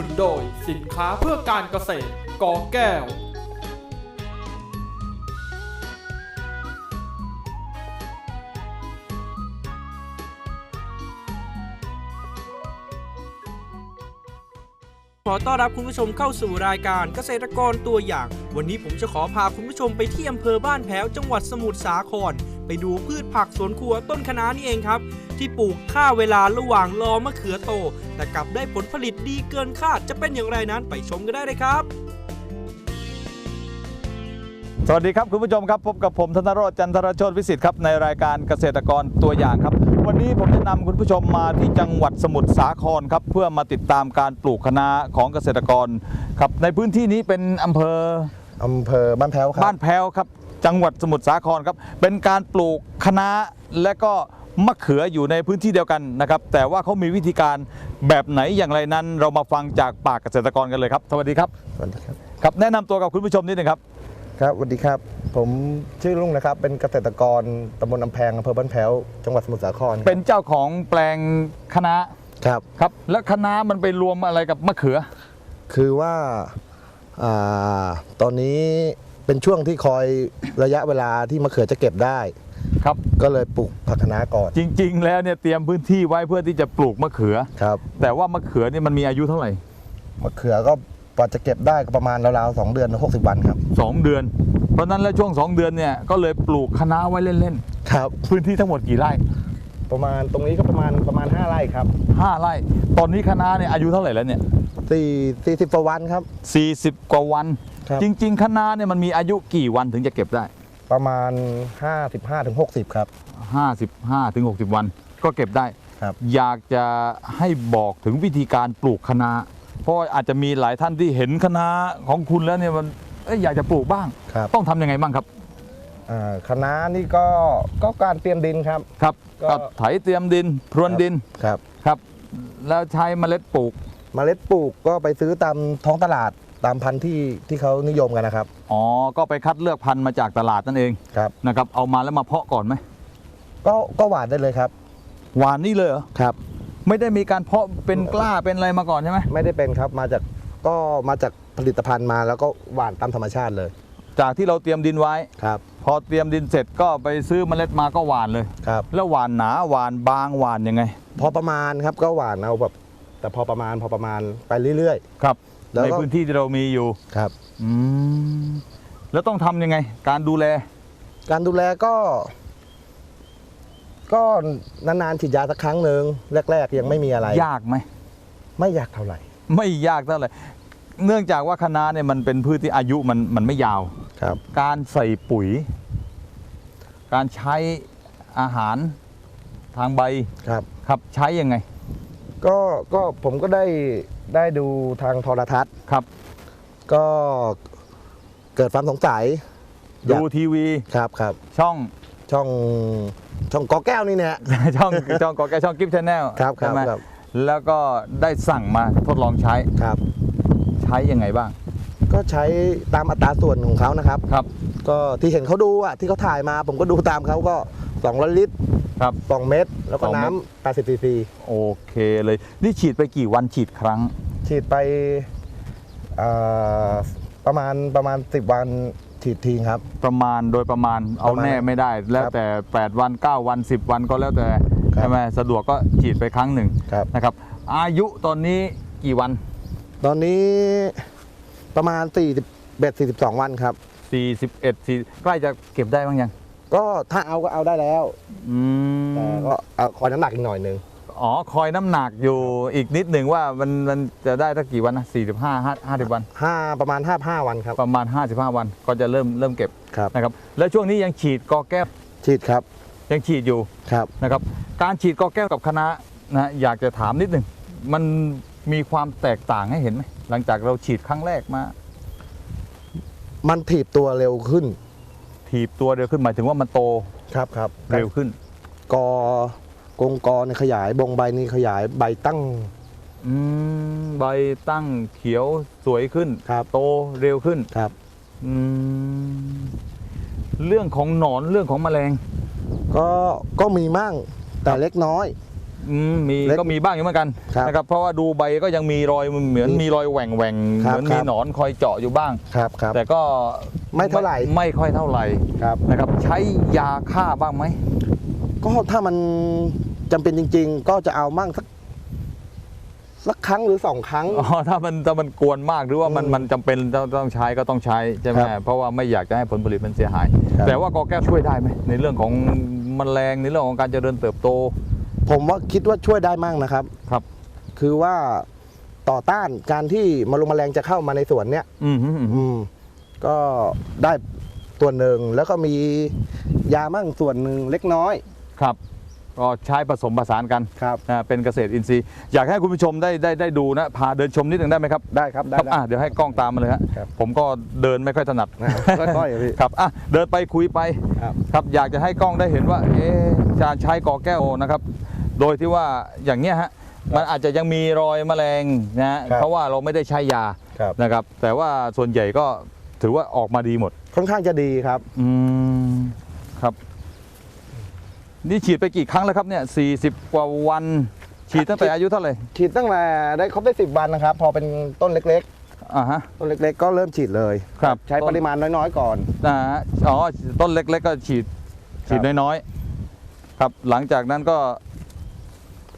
นุนโดยสินค้าเพื่อการเกษตรกอแก้ว อต้อนรับคุณผู้ชมเข้าสู่รายการเกษตรกรตัวอย่าง วันนี้ผมจะขอพาคุณผู้ชมไปที่อำเภอบ้านแพ้วจังหวัดสมุทรสาคร ไปดูพืชผักสวนครัวต้นคะน้านี่เองครับ ที่ปลูกข้าเวลาระหว่างรอมะเขือโต แต่กลับได้ผลผลิตดีเกินคาดจะเป็นอย่างไรนั้นไปชมกันได้เลยครับ สวัสดีครับคุณผู้ชมครับพบกับผมธนโรจน์จันทรโชติวิสิทธิ์ครับในรายการเกษตรกรตัวอย่างครับ วันนี้ผมจะนำคุณผู้ชมมาที่จังหวัดสมุทรสาครครับเพื่อมาติดตามการปลูกคะน้าของเกษตรกรครับในพื้นที่นี้เป็นอำเภออำเภอบ้านแพ้วครับบ้านแพ้วครับ จังหวัดสมุทรสาครครับ เป็นการปลูกคะน้าและก็มะเขืออยู่ในพื้นที่เดียวกันนะครับ แต่ว่าเขามีวิธีการแบบไหนอย่างไรนั้น เรามาฟังจากปากเกษตรกรกันเลยครับ สวัสดีครับสวัสดีครับครับแนะนำตัวกับคุณผู้ชมนิดนึงครับ ครับสวัสดีครับ ผมชื่อลุงนะครับ เป็นเกษตรกรตำบลอำแพงอำเภอบ้านแพ้ว จังหวัดสมุทรสาครครับเป็นเจ้าของแปลงคะน้าครับครับ แล้วคะน้ามันไปรวมอะไรกับมะเขือ คือว่าอ่าตอนนี้เป็นช่วงที่คอยระยะเวลาที่มะเขือจะเก็บได้ครับ ก็เลยปลูกผักคะน้าก่อน จริง ๆ แล้วเนี่ยเตรียมพื้นที่ไว้เพื่อที่จะปลูกมะเขือ ครับ แต่ว่ามะเขือเนี่ยมันมีอายุเท่าไหร่มะเขือก็กว่าจะเก็บได้ก็ประมาณราวๆสองเดือนหกสิบวันครับ2 เดือน เพราะฉะนั้นแล้วช่วง 2 เดือนเนี่ยก็เลยปลูกคะน้าไว้เล่นครับ ๆ พื้นที่ทั้งหมดกี่ไร่ประมาณตรงนี้ก็ประมาณประมาณ 5 ไร่ครับ5ไร่ ตอนนี้คะน้าเนี่ยอายุเท่าไหร่แล้วเนี่ย สี่สี่สิบกว่าวันครับ 40 กว่าวัน ครับ จริง ๆคะน้าเนี่ยมันมีอายุกี่วันถึงจะเก็บได้ ประมาณ 55ถึง60 ครับ 55ถึง60 วัน ก็เก็บได้ ครับ อยากจะให้บอกถึงวิธีการปลูกคะน้าเพราะว่าอาจจะมีหลายท่านที่เห็นคะน้าของคุณแล้วเนี่ยมัน เอ้ยอยากจะปลูกบ้าง ครับ ต้องทำยังไงบ้างครับอ่าคณะนี่ก็ก็การเตรียมดินครับ ครับก็ก็ไถเตรียมดิน พรวนดินครับครับ แล้วใช้เมล็ดปลูกเมล็ดปลูกก็ไปซื้อตามท้องตลาดตามพันธุ์ที่ที่เขานิยมกันนะครับอ๋อก็ไปคัดเลือกพันธุ์มาจากตลาดนั่นเองครับ นะครับเอามาแล้วมาเพาะก่อนไหมก็ก็หวานได้เลยครับหวานนี่เลยเหรอครับ ไม่ได้มีการเพาะเป็นกล้าเป็นอะไรมาก่อนใช่ไหมไม่ได้เป็นครับมาจากก็มาจาก ผลิตภัณฑ์มาแล้วก็หวานตามธรรมชาติเลย จากที่เราเตรียมดินไว้ ครับ พอเตรียมดินเสร็จก็ไปซื้อเมล็ดมาก็หวานเลย ครับ แล้วหวานหนาหวานบางหวานยังไง พอประมาณครับก็หวานเอาแบบแต่พอประมาณพอประมาณไปเรื่อย ครับ แล้วก็ ในพื้นที่ที่เรามีอยู่ ๆ ครับ อืม แล้วต้องทำยังไง การดูแล การดูแลก็ ก็นานๆฉีดยาสักครั้งหนึ่งแรก ๆ ยังไม่มีอะไรยากไหม ไม่ยากเท่าไหร่ ไม่ยากเท่าไหร่ เนื่องจากว่าคะน้าเนี่ยมันเป็นพืชที่อายุมันมันไม่ยาว ครับ การใส่ปุ๋ย การใช้อาหารทางใบครับ ครับใช้ยังไง ก็ก็ผมก็ได้ได้ดูทางโทรทัศน์ ครับ ก็เกิดความสงสัยอยาดูกทีวีครับครับ ช่อง ช่องช่องกอแก้วนี่เนี่ย ช่องช่องกอแกช่องกิฟต์ชาแนลครับครับใช่ไหมครับ แล้วก็ได้สั่งมาทดลองใช้ ครับใช้ยังไงบ้าง ก็ใช้ตามอัตราส่วนของเขานะครับ ครับ ก็ที่เห็นเขาดูอะที่เขาถ่ายมา ผมก็ดูตามเขาก็200ลิตรครับ2เม็ดแล้วก็สองเม็ดน้ำ80ซีซีโอเคเลย นี่ฉีดไปกี่วันฉีดครั้ง ฉีดไปเอ่อประมาณประมาณ 10 วันฉีดทีครับ ประมาณโดยประมาณเอาประมาณแน่ไม่ได้ แล้วครับแต่ 8 วัน 9 วัน 10 วันก็แล้วแต่ครับใช่ไหมสะดวกก็ฉีดไปครั้งหนึ่งครับนะครับ อายุตอนนี้กี่วัน ตอนนี้ประมาณ41 42 วันครับ 41สี่ใกล้จะเก็บได้บ้างยัง ก็ถ้าเอาก็เอาได้แล้วอืมแต่ก็เอาคอยน้ำหนักอีกหน่อยหนึงอ๋อคอยน้ำหนักอยู่อีกนิดหนึ่งว่ามันมันจะได้สักกี่วันนะ45 50 วัน ห้าประมาณ 55 วันครับประมาณ 55 วันก็จะเริ่มเริ่มเก็บครับ นะครับ แล้วช่วงนี้ยังฉีดกอแก้วฉีดครับยังฉีดอยู่ ครับ นะครับการฉีดกอแก้วกับคณะนะอยากจะถามนิดหนึ่งมัน มีความแตกต่างให้เห็นไหมหลังจากเราฉีดครั้งแรกมา มันถีบตัวเร็วขึ้น ถีบตัวเร็วขึ้นหมายถึงว่ามันโตครับครับเร็วขึ้น กอกงกอในยขยายบงใบนี่ขยายใบตั้ง อืมใบตั้งเขียวสวยขึ้น ครับ โตเร็วขึ้นครับ อืมเรื่องของหนอนเรื่องของแมลง ก็ก็มีมั่งแต่เล็กน้อย อืมมีเล็กก็มีบ้างอยู่เหมือนกันครับนะครับเพราะว่าดูใบก็ยังมีรอยเหมือนมีรอยแหว่งแหว่งๆครับเหมือนครัมีบหนอนคอยเจาะอยู่บ้าง ครับครับ แต่ก็ไม่เท่าไหร่ ไม่ค่อยเท่าไหร่ครับ นะครับใช้ยาฆ่าบ้างไหมก็ถ้ามันจำเป็นจริง ๆ ก็จะเอามั่งสักสักครั้งหรือสองครั้ง อ๋อถ้ามันถ้ามันกวนมากหรือว่ามันอืมมันจำเป็นต้องต้องใช้ก็ต้องใช้ใช่ไหมครับเพราะว่าไม่อยากจะให้ผลผลิตมันเสียหาย ครับ แต่ว่ากอแก้วช่วยได้ไหมในเรื่องของแมลงในเรื่องของการเจริญเติบโต ผมว่าคิดว่าช่วยได้มั่งนะครับ ครับ คือว่าต่อต้านการที่มะลงแมลงจะเข้ามาในสวนเนี้ยอืมฮึอืมฮึอืมก็ได้ตัวหนึ่งแล้วก็มียามั่งส่วนหนึ่งเล็กน้อย ครับ ก็ใช้ผสมผสานกันครับนะเป็นเกษตรอินทรีย์ อยากให้คุณผู้ชมได้ได้ได้ดูนะ พาเดินชมนิดหนึ่งได้ไหมครับ ได้ครับได้ครับได้อะเดี๋ยวให้กล้องตามมาเลยฮะครับผมก็เดินไม่ค่อยถนัดนะค่อยๆพี่ครับอะเดินไปคุยไปครับครับอยากจะให้กล้องได้เห็นว่าเอ๊ะการใช้กอแก้วนะครับ โดยที่ว่าอย่างเงี้ยฮะมันอาจจะยังมีรอยแมลงนะฮะครับเพราะว่าเราไม่ได้ใช้ยาครับนะครับ แต่ว่าส่วนใหญ่ก็ถือว่าออกมาดีหมด ค่อนข้างจะดีครับอืมครับ นี่ฉีดไปกี่ครั้งแล้วครับเนี่ยสี่สิบกว่าวัน ฉีดตั้งแต่อายุเท่าไหร่ฉีดตั้งแต่ได้ครบได้สิบวันนะครับ พอเป็นต้นเล็กอ่าฮะๆ ต้นเล็ก ๆ ก็เริ่มฉีดเลยครับใช้ปริมาณน้อยๆก่อนนะฮะอ๋อต้นเล็กๆก็ฉีดฉีดครับ น้อยๆครับหลังจากนั้นก็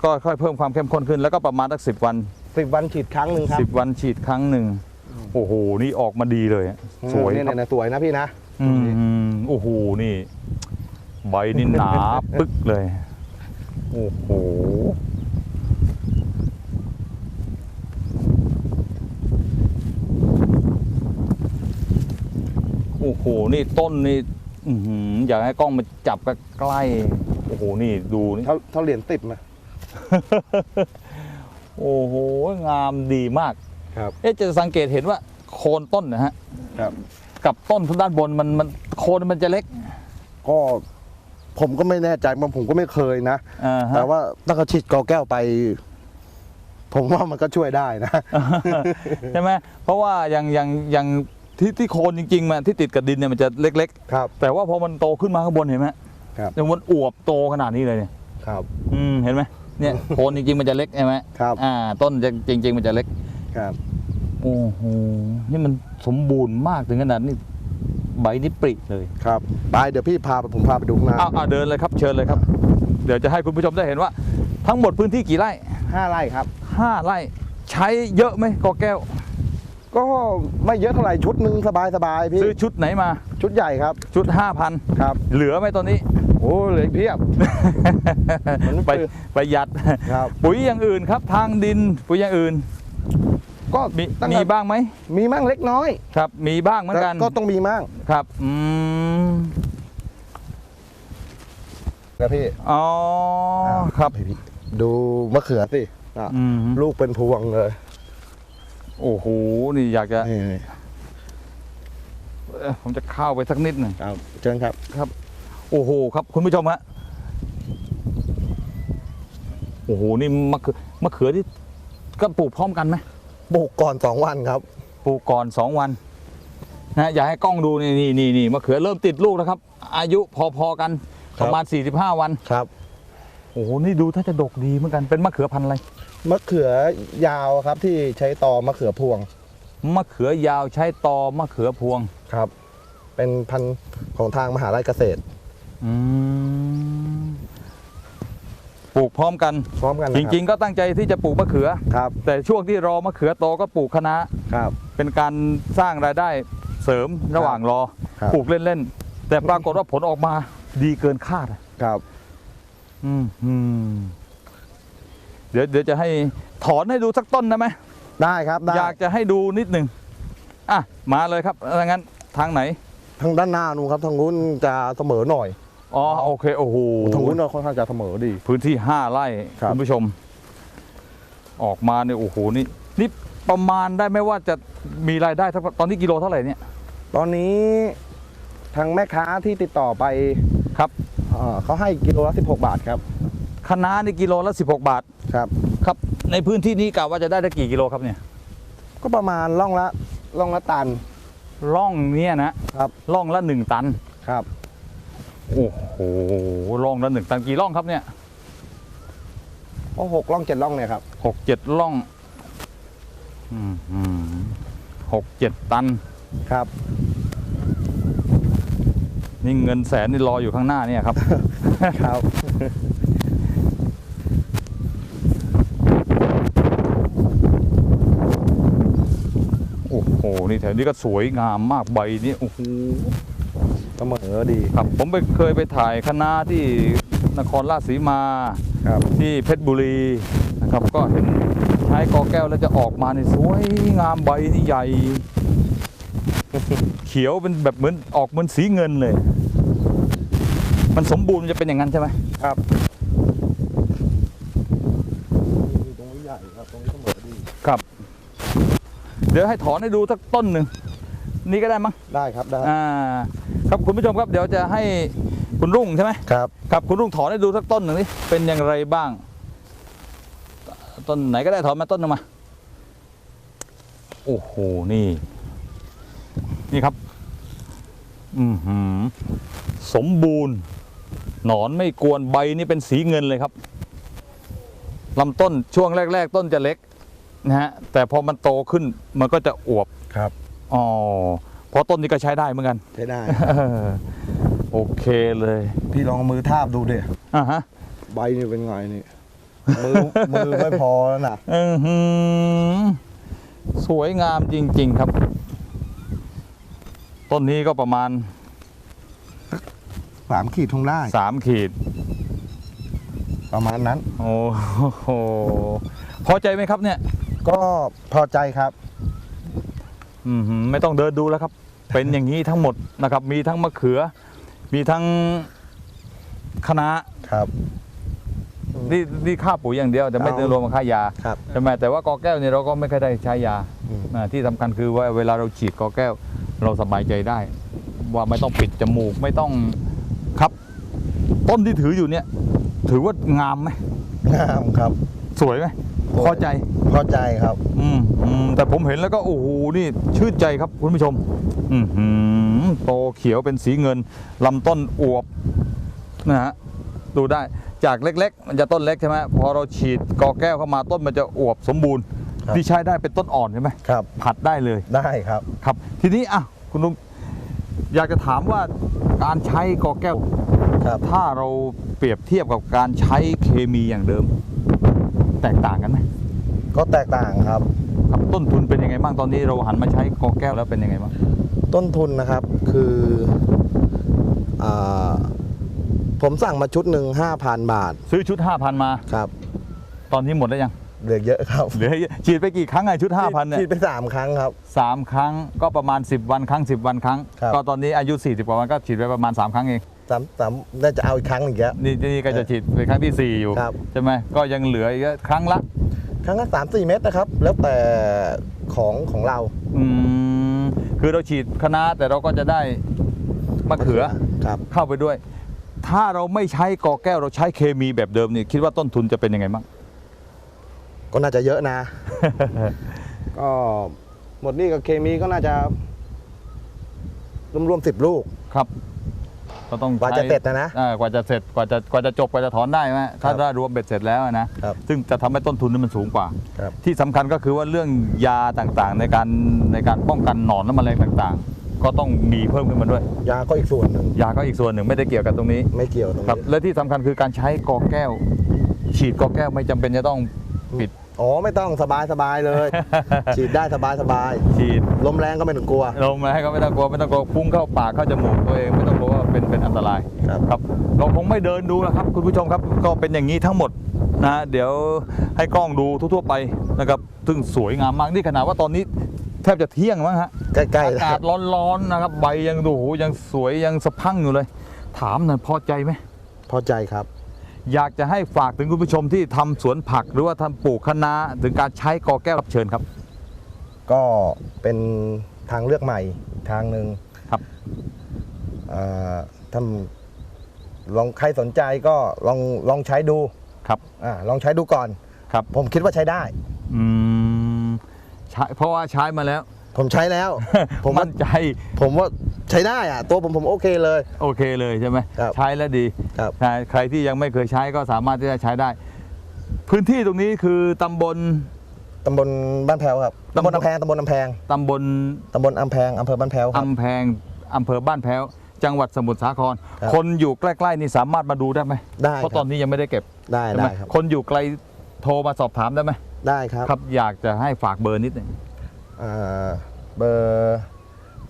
ก็ค่อยเพิ่มความเข้มข้นขึ้น แล้วก็ประมาณสักสิบวันสิบวันฉีดครั้งหนึ่งครับสิบวันฉีดครั้งหนึ่งโอ้โหนี่ออกมาดีเลยอะสวยเนี่ยครับเนี่ยสวยนะพี่นะ อืมโอ้โหนี่ ใบนี่หนาปึ๊กเลย โอ้โหโอ้โห นี่ต้นนี่อื้อหืออยากให้กล้องมาจับใกล้ๆโอ้โห นี่ดูนี่เท่าเท่าเหรียญติดมาโอ้โห งามดีมาก ครับ เอ๊ะจะสังเกตเห็นว่าโคนต้นนะฮะ ครับ กับต้นด้านบนมันมันโคนมันจะเล็ก ก็ ผมก็ไม่แน่ใจมันผมก็ไม่เคยนะ อ่าฮะ แต่ว่าตั้งแต่ฉีดกอแก้วไป ผมว่ามันก็ช่วยได้นะ ใช่ไหมเพราะว่าอย่างอย่างอย่างที่ที่โคนจริงๆมันที่ติดกับดินเนี่ยมันจะเล็ก ครับ ๆ แต่ว่าพอมันโตขึ้นมาข้างบนเห็นไหมครับ เนี่ยมันอวบโตขนาดนี้เลยเนี่ยครับ อืมเห็นไหมเนี่ยโคนจริงๆมันจะเล็กใช่ไหมครับ อ่า ต้นจะจริง ๆ มันจะเล็ก ครับ โอ้โหนี่มันสมบูรณ์มากถึงขนาดนี้ ใบนี่ปริเลยครับไปเดี๋ยวพี่พาไปผมพาไปดูข้างหน้าอ้าวอ้าวเดินเลยครับเชิญเลยครับ เดี๋ยวจะให้คุณผู้ชมได้เห็นว่า ทั้งหมดพื้นที่กี่ไร่ห้าไร่ครับห้าไร่ใช้เยอะไหมกอแก้ว ก็ไม่เยอะเท่าไหร่ชุดหนึ่งสบายสบายๆพี่ซื้อชุดไหนมา ชุดใหญ่ครับชุด5,000ครับเหลือไหมตอนนี้ โอ้เหลืออกเพียบมันไม่ไปเปลืองประหยัดครับปุ๋ยอย่างอื่นครับทางดินปุ๋ยอย่างอื่น ก็มีตั้งมีแต่บ้างไหมมีมั่งเล็กน้อยครับ มีบ้างเหมือนกันแต่ก็ต้องมีมั่งครับอืมนะพี่อ๋อครับพี่ดูมะเขือสิอะอืมลูกเป็นพวงเลย โอ้โหนี่อยากจะนี่เอ่อผมจะเข้าไปสักนิดหนึ่งครับเชิญครับ โอ้โหครับ คุณผู้ชมฮะโอ้โหนี่มะเขือมะเขือที่ก็ปลูกพร้อมกันไหม ปลูกก่อนสองวันครับ ปลูกก่อนสองวันนะอยากให้กล้องดูนี่นี่นี่นี่มะเขือเริ่มติดลูกแล้วครับ อายุพอๆกันคปรับระมาณ 45 วันครับโอ้โหนี่ดูถ้าจะดกดีเหมือนกันเป็นมะเขือพันธุ์อะไรมะเขือยาวครับที่ใช้ตอมะเขือพวงมะเขือยาวใช้ตอมะเขือพวงครับ เป็นพันธุ์ของทางมหาลัยเกษตร อืม ปลูกพร้อมกัน พร้อมกันจริง ๆ ก็ตั้งใจที่จะปลูกมะเขือๆครับแต่ช่วงที่รอมะเขือโตก็ปลูกคะน้าครับ เป็นการสร้างรายได้เสริมระหว่างรอ ครับ ปลูกเล่นๆ แต่ปรากฏว่าผลออกมาดีเกินคาดอะครับ อืมอืมเดี๋ยวเดี๋ยวจะให้ถอนให้ดูสักต้นได้ไหม ได้ครับได้อยากจะให้ดูนิดหนึ่งอะ มาเลยครับถ้างั้นทางไหน ทางด้านหน้านู่นครับทางนู้นจะเสมอหน่อย อ๋อโอเคโอ้โหทางนู้นเราค่อนข้างจะเสมอดี พื้นที่ห้าไร่คุณผู้ชม ออกมาเนี่ยโอ้โหนี่นี่ประมาณได้ไหมว่าจะมีรายได้ตอนนี้กิโลเท่าไหร่เนี่ย ตอนนี้ทางแม่ค้าที่ติดต่อไปครับเขาให้กิโลละ16 บาทครับคณะนี่กิโลละ16 บาทครับครับ ในพื้นที่นี้กะว่าจะได้ได้กี่กิโลครับเนี่ย ก็ประมาณล่องละล่องละตันร่องเนี่ยนะครับร่องละหนึ่งตันครับ โอ้โหร่องละหนึ่งตันกี่ร่องครับเนี่ยโอ้หกล่องเจ็ดล่องเนี่ยครับหกเจ็ดล่องอืมอืมหกเจ็ดตัน ครับ นี่เงินแสนนี่รออยู่ข้างหน้าเนี่ยครับ ครับ โอ้โห นี่แถวนี้ก็สวยงามมากใบนี่โอ้โหเสมอดีครับผมไปเคยไปถ่ายคณะที่นครราชสีมาครับที่เพชรบุรีนะครับก็เห็นใช้กอแก้วแล้วจะออกมาในสวยงามใบนี่ใหญ่ เขียวเป็นแบบเหมือนออกเหมือนสีเงินเลย มันสมบูรณ์มันจะเป็นอย่างนั้นใช่ไหมครับตรงนี้ใหญ่ครับตรงนี้เสมอดีครับ เดี๋ยวให้ถอนให้ดูสักต้นหนึ่งนี่ก็ได้มั้งได้ครับได้อ่า ครับคุณผู้ชมครับเดี๋ยวจะให้คุณรุ่งใช่ไหมครับครับคุณรุ่งถอนให้ดูสักต้นหนึ่งนี่เป็นอย่างไรบ้าง ต้นไหนก็ได้ถอนมาต้นหนึงมา โอ้โหนี่ นี่ครับ อือหือ สมบูรณ์ หนอนไม่กวนใบนี่เป็นสีเงินเลยครับลำต้นช่วงแรก ๆ ต้นจะเล็กนะฮะแต่พอมันโตขึ้นมันก็จะอวบครับอ๋อ เพราะต้นนี้ก็ใช้ได้เหมือนกัน ใช้ได้ โอเคเลยพี่ลองเอามือทาบดูดิอ่าฮะใบนี่เป็นไงนี่ มือมือไม่พอแล้วนะอือหือสวยงามจริง ๆ ครับ ต้นนี้ก็ประมาณสามขีดทงได้3ขีด ประมาณนั้น โอ้โหพอใจไหมครับเนี่ย ก็พอใจครับ อือหือไม่ต้องเดินดูแล้วครับ เป็นอย่างนี้ทั้งหมดนะครับ มีทั้งมะเขือ มีทั้งคะน้าครับ นี่นี่ค่าปุ๋ยอย่างเดียวแต่ไม่ได้เอารวมกับค่ายาครับ ใช่ไหมแต่ว่ากอแก้วเนี่ยเราก็ไม่เคอยได้ใช้ยาอืม อ่าที่สำคัญคือว่าเวลาเราฉีดกอแก้ว เราสบายใจได้ ว่าไม่ต้องปิดจมูกไม่ต้องครับ ต้นที่ถืออยู่เนี่ย ถือว่างามไหมงามครับ สวยไหมสวย พอใจ พอใจครับ อืมอืมแต่ผมเห็นแล้วก็โอ้โหนี่ชื่นใจครับคุณผู้ชม อือหือโตเขียวเป็นสีเงินลำต้นอวบนะฮะดูได้จากเล็กๆ มันจะต้นเล็กใช่ไหมพอเราฉีดกอแก้วเข้ามาต้นมันจะอวบสมบูรณ์ ครับที่ใช้ได้เป็นต้นอ่อนใช่ไหมครับ ผัดได้เลยได้ครับ ครับ ทีนี้อะคุณลุงอยากจะถามว่าการใช้กอแก้ว ครับ ถ้าเราเปรียบเทียบกับการใช้เคมีอย่างเดิม แตกต่างกันไหมก็แตกต่างครับ ครับต้นทุนเป็นยังไงบ้างตอนนี้เราหันมาใช้กอแก้วแล้วเป็นยังไงบ้างต้นทุนนะครับคืออาผมสั่งมาชุดหนึ่งห้าพันบาท ซื้อชุด5,000มาครับ ตอนนี้หมดแล้วยังเหลือเยอะครับเหลือฉีดไปกี่ครั้งไงชุด5,000เนี่ยฉีดไปสามครั้งครับสามครั้งก็ประมาณ10วันครั้ง10วันครั้งครับก็ตอนนี้อายุ40กว่าวันก็ฉีดไปประมาณ3ครั้งเอง สามสามน่าจะเอาอีกครั้งหนึ่งแล้วนี่นี่ก็จะฉีดไปครั้งทีสี่4อยู่ครับใช่ไหมก็ยังเหลืออีกครั้งละครั้งละสามสี่เม็ดนะครับ แล้วแต่ของของเราอืมคือเราฉีดคะน้าแต่เราก็จะได้มะเขือครับเข้าไปด้วย ถ้าเราไม่ใช้กอแก้วเราใช้เคมีแบบเดิมเนี่ยคิดว่าต้นทุนจะเป็นยังไงบ้างก็น่าจะเยอะนะ ก็หมดนี่กับเคมีก็น่าจะรวมๆสิบลูกครับ ก็ต้องกว่าจะใช้เสร็จนะนะอ่ากว่าจะเสร็จกว่าจะกว่าจะจบกว่าจะถอนได้ไหมถ้าครับได้รวมเบ็ดเสร็จแล้วนะครับซึ่งจะทำให้ต้นทุนนี่มันสูงกว่า ครับ ที่สำคัญก็คือว่าเรื่องยาต่างๆ ในการในการป้องกันหนอนและแมลงต่างๆ ก็ต้องมีเพิ่มขึ้นมาด้วย ยาก็อีกส่วนหนึ่งยาก็อีกส่วนหนึ่งไม่ได้เกี่ยวกับตรงนี้ ไม่เกี่ยวตรงครับนี้และที่สำคัญคือการใช้กอแก้ว ฉีดกอแก้วไม่จำเป็นจะต้องปิด อ๋อไม่ต้องสบายสบายเลย ฉีดได้สบายสบายฉีดลมแรงก็ไม่ต้องกลัวลมให้ก็ไม่ต้องกลัวไม่ต้องกลัวพุ่งเข้าปากเข้าจมูกตัวเองไม่ต้องกลัวว่า เป็นเป็นอันตรายครับ ครับ เราคงไม่เดินดูแล้วครับ คุณผู้ชมครับก็เป็นอย่างนี้ทั้งหมดนะเดี๋ยวให้กล้องดูทั่วๆไปนะครับซึ่งสวยงามมากนี่ขนาดว่าตอนนี้แทบจะเที่ยงมั้งฮะใกล้ๆอาแล้วกาศร้อนๆนะครับ ใบยังดูโหยังสวยยังสะพรั่งอยู่เลย ถามหน่อยพอใจไหม พอใจครับ อยากจะให้ฝากถึงคุณผู้ชมที่ทำสวนผักหรือว่าทำปลูกคะน้าถึงการใช้กอแก้วรับเชิญครับ ก็เป็นทางเลือกใหม่ทางหนึ่งครับเอ่อ ท่านลองใครสนใจก็ลองลองใช้ดูครับอ่าลองใช้ดูก่อน ครับผมคิดว่าใช้ได้อืมใช้เพราะว่าใช้มาแล้ว ผมใช้แล้ว ผมว่ามั่นใจ ผมว่าใช้ได้อะตัวผมผมโอเคเลย โอเคเลยใช่ไหมครับใช้แล้วดีครับใช่ใครที่ยังไม่เคยใช้ก็สามารถที่จะใช้ได้ พื้นที่ตรงนี้คือตำบลตำบลบ้านแพ้วครับตำตำบบลลอำแพงตำบลอำแพงตำบลตำบลอำแพงอำเภอบ้านแพ้วครับอำแพงอำเภอบ้านแพ้ว จังหวัดสมุทรสาคร ครับคนอยู่ใกล้ๆนี่สามารถมาดูได้ไหมได้เพราะคตรัอบนนี้ยังไม่ได้เก็บได้ใช่ไหมได้ครับคนอยู่ไกลโทรมาสอบถามได้ไหมได้ครับครับอยากจะให้ฝากเบอร์นิดหนึงอ่าเบอร์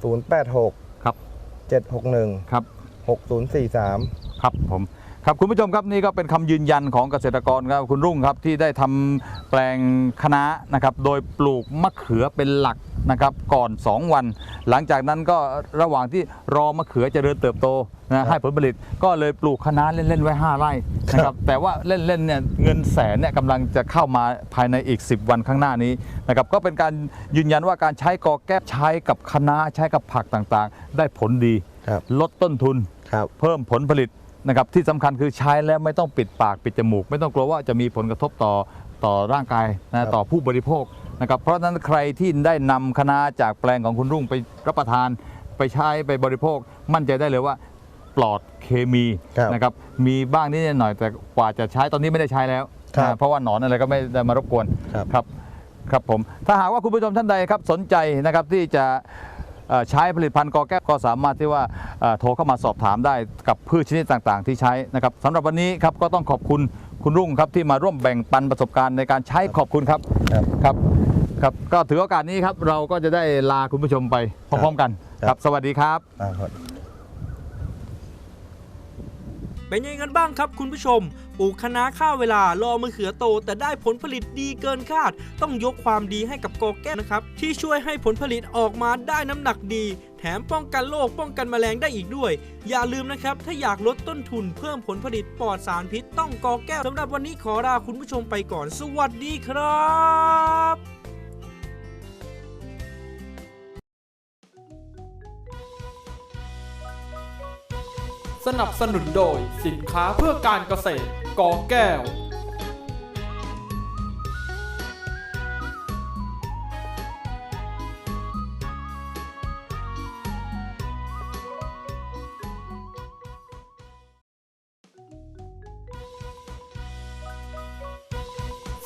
0 8 6 ครับ7 6 1 ครับ 6 0 4 3 ครับผมครับคุณผู้ชมครับนี่ก็เป็นคำยืนยันของเกษตรกรครับคุณรุ่งครับที่ได้ทำแปลงคะน้านะครับโดยปลูกมะเขือเป็นหลัก นะครับก่อน 2 วัน หลังจากนั้นก็ระหว่างที่รอมะเขือเจริญเติบโตนะให้ผลผลิตก็เลยปลูกคะน้าเล่นๆไว้ 5 ไร่นะครับแต่ว่าเล่นๆเนี่ยเงินแสนเนี่ยกำลังจะเข้ามาภายในอีก 10 วันข้างหน้านี้นะครับก็เป็นการยืนยันว่าการใช้กอแก้ใช้กับคะน้าใช้กับผักต่างๆ ได้ผลดีครับลดต้นทุนครับเพิ่มผลผลิตนะครับที่สำคัญคือใช้แล้วไม่ต้องปิดปากปิดจมูก ไม่ต้องกลัวว่าจะมีผลกระทบต่อต่อร่างกายครันะบต่อผู้บริโภค นะครับเพราะฉะนั้นใครที่ได้นำคณะจากแปลงของคุณรุ่งไปรับประทานไปใช้ไปบริโภค มั่นใจได้เลยว่าปลอดเคมีครับนะครับมีบ้างนิดหน่อยแต่กว่าจะใช้ตอนนี้ไม่ได้ใช้แล้วครับนะเพราะว่าหนอนอะไรก็ไม่ได้มารบกวนครับครับครับผมถ้าหากว่าคุณผู้ชมท่านใดครับสนใจนะครับที่จะเอ่อใช้ผลิตภัณฑ์กอแก้วก็สามารถที่ว่าเอ่อโทรเข้ามาสอบถามได้กับพืชชนิดต่างๆ ที่ใช้นะครับสำหรับวันนี้ครับก็ต้องขอบคุณคุณรุ่งครับที่มาร่วมแบ่งปันประสบการณ์ในการใช้ขอบคุณครับครับ ครับครับก็ถือโอกาสนี้ครับเราก็จะได้ลาคุณผู้ชมไปพร้อมๆกันครับครับสวัสดีครับอ่าครับ เป็นยังไงกันบ้างครับคุณผู้ชม ปลูกคะน้าข้าวเวลารอมะเขือโต แต่ได้ผลผลิตดีเกินคาด ต้องยกความดีให้กับกอแก้วนะครับ ที่ช่วยให้ผลผลิตออกมาได้น้ำหนักดี แถมป้องกันโรคป้องกันแมลงได้อีกด้วย อย่าลืมนะครับ ถ้าอยากลดต้นทุนเพิ่มผลผลิตปลอดสารพิษต้องกอแก้วสำหรับวันนี้ขอลาคุณผู้ชมไปก่อน สวัสดีครับ สนับสนุนโดยสินค้าเพื่อการเกษตรกอแก้ว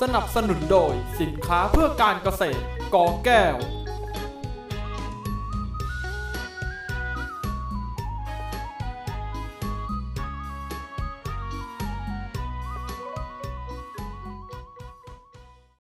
สนับสนุนโดยสินค้าเพื่อการเกษตรกอแก้ว